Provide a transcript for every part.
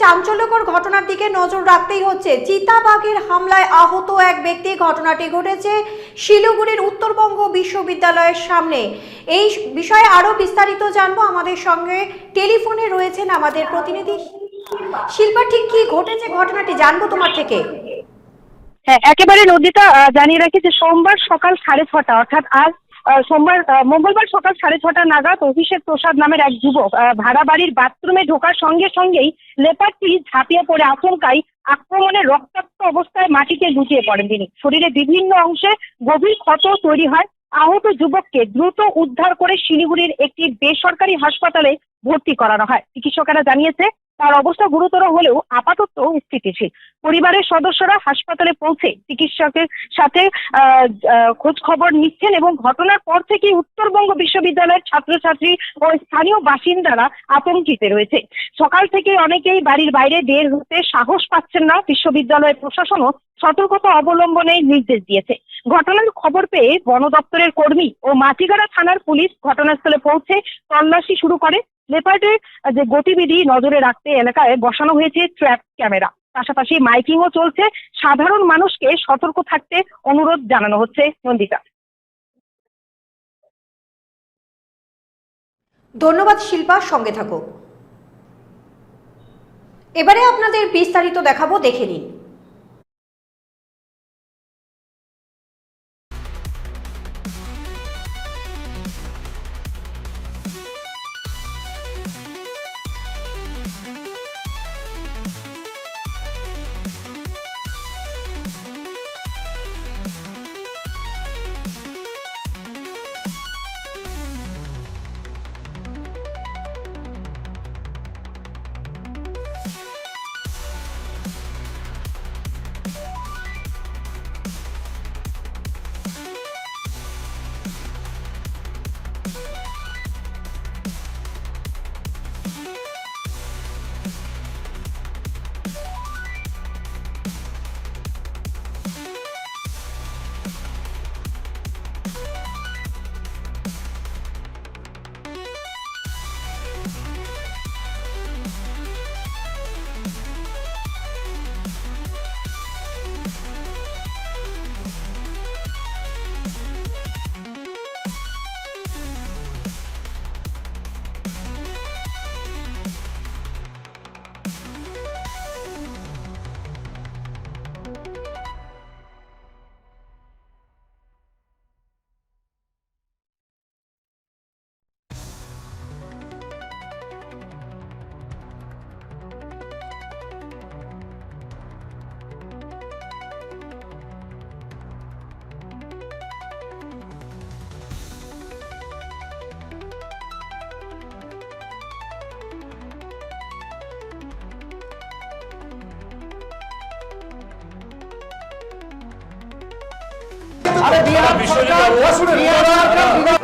চাঞ্চল্যকর ঘটনার দিকে নজর রাখতেই হচ্ছে। চিতাবাঘের হামলায় আহত এক ব্যক্তি, ঘটনাটি ঘটেছে শিলিগুড়ির উত্তরবঙ্গ বিশ্ববিদ্যালয়ের সামনে। এই বিষয়ে আরও বিস্তারিত জানব। আমাদের সঙ্গে টেলিফোনে রয়েছেন আমাদের প্রতিনিধি শিল্পা। ঠিক কি ঘটেছে ঘটনাটি জানব তোমার থেকে। হ্যাঁ একেবারে নদীটা জানিয়ে রাখি যে সোমবার সকাল সাড়ে ছটা, অর্থাৎ আজ সোমবার মঙ্গলবার সকাল সাড়ে ছটা নাগাদ অভিষেক প্রসাদ নামের এক যুবক ভাড়া বাড়ির বাথরুমে ঢোকার সঙ্গে সঙ্গেই লেপারটি ঝাঁপিয়ে পড়ে আচমকাই আক্রমণে রক্তাক্ত অবস্থায় মাটিতে লুটিয়ে পড়েন তিনি। শরীরে বিভিন্ন অংশে গভীর ক্ষত তৈরি হয়। আহত যুবককে দ্রুত উদ্ধার করে শিলিগুড়ির একটি বেসরকারি হাসপাতালে ভর্তি করানো হয়। চিকিৎসকেরা জানিয়েছে তার অবস্থা গুরুতর হলেও আপাতত স্থিতিশীল। পরিবারের সদস্যরা হাসপাতালে পৌঁছে চিকিৎসকের সাথে খোঁজ খবর নিচ্ছেন এবং ঘটনার পর থেকেই উত্তরবঙ্গ বিশ্ববিদ্যালয়ের ছাত্রছাত্রী ও স্থানীয় বাসিন্দারা আতঙ্কিত রয়েছে। সকাল থেকে অনেকেই বাড়ির বাইরে বের হতে সাহস পাচ্ছেন না। বিশ্ববিদ্যালয়ের প্রশাসনও সতর্কতা অবলম্বনের নির্দেশ দিয়েছে। ঘটনার খবর পেয়ে বন দপ্তরের কর্মী ও মাটিগাড়া থানার পুলিশ ঘটনাস্থলে পৌঁছে তল্লাশি শুরু করে। লেপার্ডের যে গতিবিধি নজরে রাখতে এলাকায় বসানো হয়েছে ট্র্যাপ ক্যামেরা। পাশাপাশি মাইকিংও চলছে। সাধারণ মানুষকে সতর্ক থাকতে অনুরোধ জানানো হচ্ছে নন্দিতা। ধন্যবাদ শিল্পা, সঙ্গে থাকো। এবারে আপনাদের বিস্তারিত দেখাবো, দেখে নিন।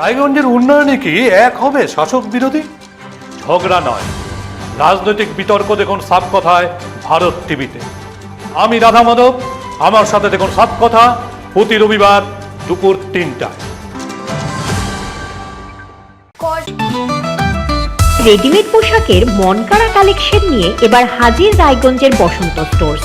রায়গঞ্জের উন্নয়নে কি এক হবে শাসক বিরোধী? ঝগড়া নয়। রাজনৈতিক বিতর্ক দেখুন সাপ কথায় ভারত টিভিতে। আমি রাধা মাধব আমার সাথে দেখুন সাপ কথা প্রতি রবিবার দুপুর তিনটায়। রেডিমেড পোশাকের মনকাড়া কালেকশন নিয়ে এবার হাজির রায়গঞ্জের বসন্ত স্টোর্স।